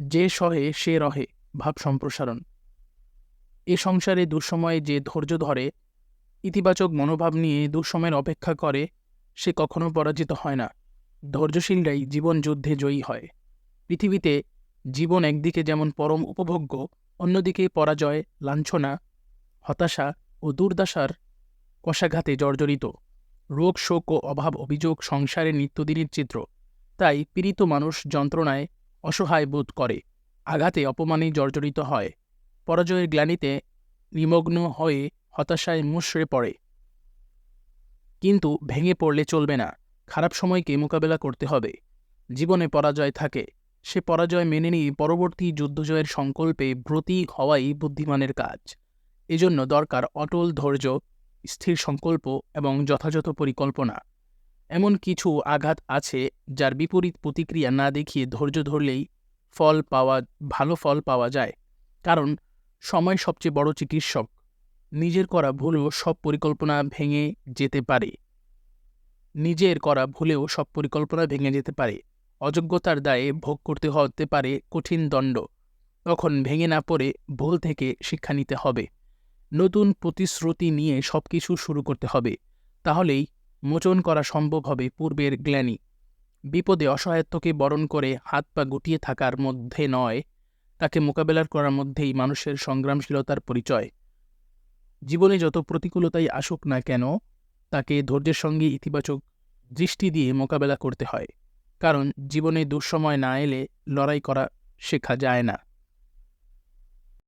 যে সহে সে রহে, ভাব সম্প্রসারণ। এ সংসারে দুঃসময়ে যে ধৈর্য ধরে, ইতিবাচক মনোভাব নিয়ে দুঃসময়ের অপেক্ষা করে, সে কখনো পরাজিত হয় না। ধৈর্যশীলরাই জীবন যুদ্ধে জয়ী হয়। পৃথিবীতে জীবন একদিকে যেমন পরম উপভোগ্য, অন্যদিকে পরাজয়, লাঞ্ছনা, হতাশা ও দুর্দশার কষাঘাতে জর্জরিত। রোগ, শোক ও অভাব অভিযোগ সংসারের নিত্যদিনের চিত্র। তাই পীড়িত মানুষ যন্ত্রণায় অসহায় বোধ করে, আঘাতে অপমানে জর্জরিত হয়, পরাজয়ের গ্লানিতে নিমগ্ন হয়ে হতাশায় মুশড়ে পড়ে। কিন্তু ভেঙে পড়লে চলবে না, খারাপ সময়কে মোকাবেলা করতে হবে। জীবনে পরাজয় থাকে, সে পরাজয় মেনে নিয়ে পরবর্তী যুদ্ধজয়ের সংকল্পে ব্রতী হওয়াই বুদ্ধিমানের কাজ। এজন্য দরকার অটল ধৈর্য, স্থির সংকল্প এবং যথাযথ পরিকল্পনা। এমন কিছু আঘাত আছে যার বিপরীত প্রতিক্রিয়া না দেখিয়ে ধৈর্য ধরলেই ফল পাওয়া, ভালো ফল পাওয়া যায়। কারণ, সময় সবচেয়ে বড় চিকিৎসক। নিজের করা ভুলেও সব পরিকল্পনা ভেঙে যেতে পারে। নিজের করা ভুলেও সব পরিকল্পনা ভেঙে যেতে পারে। অযোগ্যতার দায়ে ভোগ করতে হতে পারে কঠিন দণ্ড। তখন ভেঙে না পড়ে ভুল থেকে শিক্ষা নিতে হবে। নতুন প্রতিশ্রুতি নিয়ে সব কিছু শুরু করতে হবে। তাহলেই মোচন করা সম্ভব হবে পূর্বের গ্ল্যানি। বিপদে অসহায়ত্বকে বরণ করে হাত পা গুটিয়ে থাকার মধ্যে নয়, তাকে মোকাবেলার করার মধ্যেই মানুষের সংগ্রামশীলতার পরিচয়। জীবনে যত প্রতিকূলতাই আসুক না কেন, তাকে ধৈর্যের সঙ্গে ইতিবাচক দৃষ্টি দিয়ে মোকাবেলা করতে হয়, কারণ জীবনে দুঃসময় না এলে লড়াই করা শেখা যায় না।